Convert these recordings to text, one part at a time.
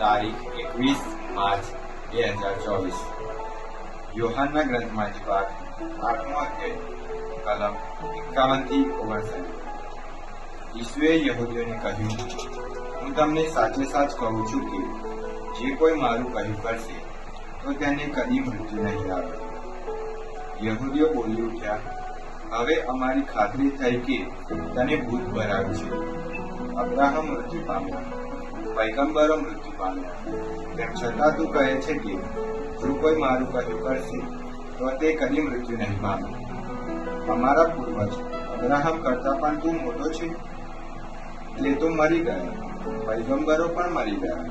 તારીખ એકવીસ માર્ચ બે હજાર ચોવીસ. યોહાનના ગ્રંથમાંથી પાઠ, આઠમો અધ્યાય, કલમ એકાવનથી ઓગણસાઠ. ઈસુએ યહૂદીઓને કહ્યું, હું તમને સાચે સાચ કહું છું કે, જે કોઈ મારું કહ્યું કરશે તો તેને કદી મૃત્યુ નહીં આવે. યહૂદીઓ બોલી ઉઠ્યા, હવે અમારી ખાતરી થઈ કે તને ભૂત ભરાવ્યું છે. અબ્રાહમ મૃત્યુ પામ્યા. પૈગંબરો મૃત્યુ પામ્યા. તેમ છતાં તું કહે છે કે જો કોઈ મારું કહ્યું કરશે, તો તે કદી મૃત્યુ નહીં પામે. અમારા પૂર્વજ અબ્રાહમ કરતા પણ તું મોટો છે. એટલે તો મરી ગયા. પૈગંબરો પણ મરી ગયા.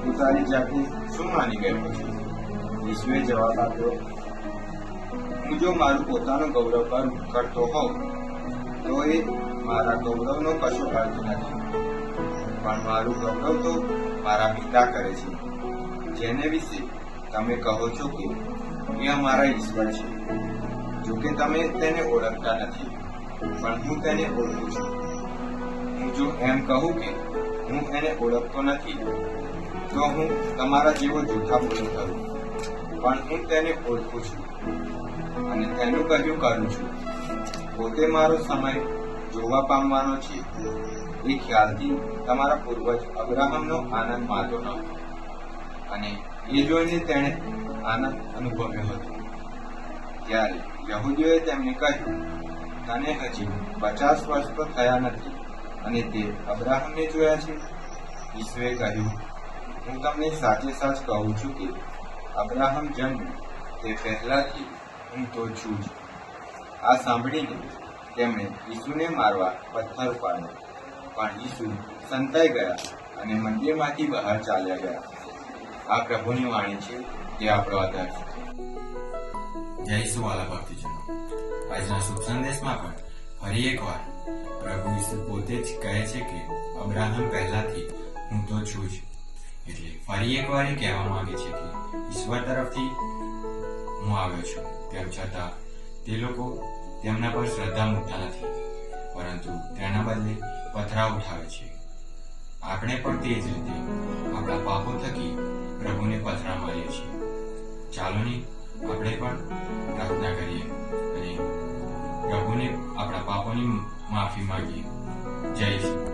તું તારી જાતે શું માની ગયો છે? ઈસુએ જવાબ આપ્યો, હું જો મારું પોતાનું ગૌરવ કરું, કરતો હોઉં, તો એ મારા ગૌરવનો કશો અર્થ નથી. પણ મારું ગૌરવ તો મારા પિતા કરે છે. જેને વિશે તમે કહો છો કે એ અમારા ઈશ્વર છે. જો કે તમે તેને ઓળખતા નથી, પણ હું તેને ઓળખું છું. હું જો એમ કહું કે હું એને ઓળખતો નથી, તો હું તમારા જેવો જૂઠા બોલ કરું. પણ હું તેને ઓળખું છું અને તેનું કહ્યું કરું છું. પોતે મારો સમય જોવા પામવાનો છે. એ ખ્યાલથી તમારા પૂર્વજ અબ્રાહમનો આનંદ માનતો ન અને એ જોઈને તેણે આનંદ અનુભવ્યો હતો. ત્યારે યહૂદીઓએ તેમને કહ્યું, તને હજી પચાસ વર્ષ તો થયા નથી અને તે અબ્રાહમને જોયા છે. ઈસુએ કહ્યું, હું તમને સાચે સાચ કહું છું કે અબ્રાહમ જન્મ તે પહેલાથી હું તો છું આ સાંભળીને તેમણે ઈસુને મારવા પથ્થર ઉપાડ્યો. પણ ઈસુ સંતાઈ ગયા અને મંદિરમાંથી બહાર ચાલ્યા ગયા. આ પ્રભુની વાણી છે જે આપણો આધાર છે. જય ઈસુ વાલા ભક્તિજનો. આજના શુભ સંદેશમાં પણ ફરી એકવાર પ્રભુ ઈસુ પોતે જ કહે છે કે, અબ્રાહમ પહેલાથી હું તો છું જ. એટલે ફરી એકવાર એ કહેવા માંગે છે કે, ઈશ્વર તરફથી હું આવ્યો છું. તેમ છતાં તે લોકો તેમના પર શ્રદ્ધા મૂકતા નથી. પરંતુ તેના બદલે પથરા ઉઠાવે છે. આપણે પણ તે જ રીતે આપણા પાપો થકી પ્રભુને પથરા મારીએ છીએ. ચાલો ને આપણે પણ પ્રાર્થના કરીએ અને પ્રભુને આપણા પાપોની માફી માંગીએ. જય શ્રી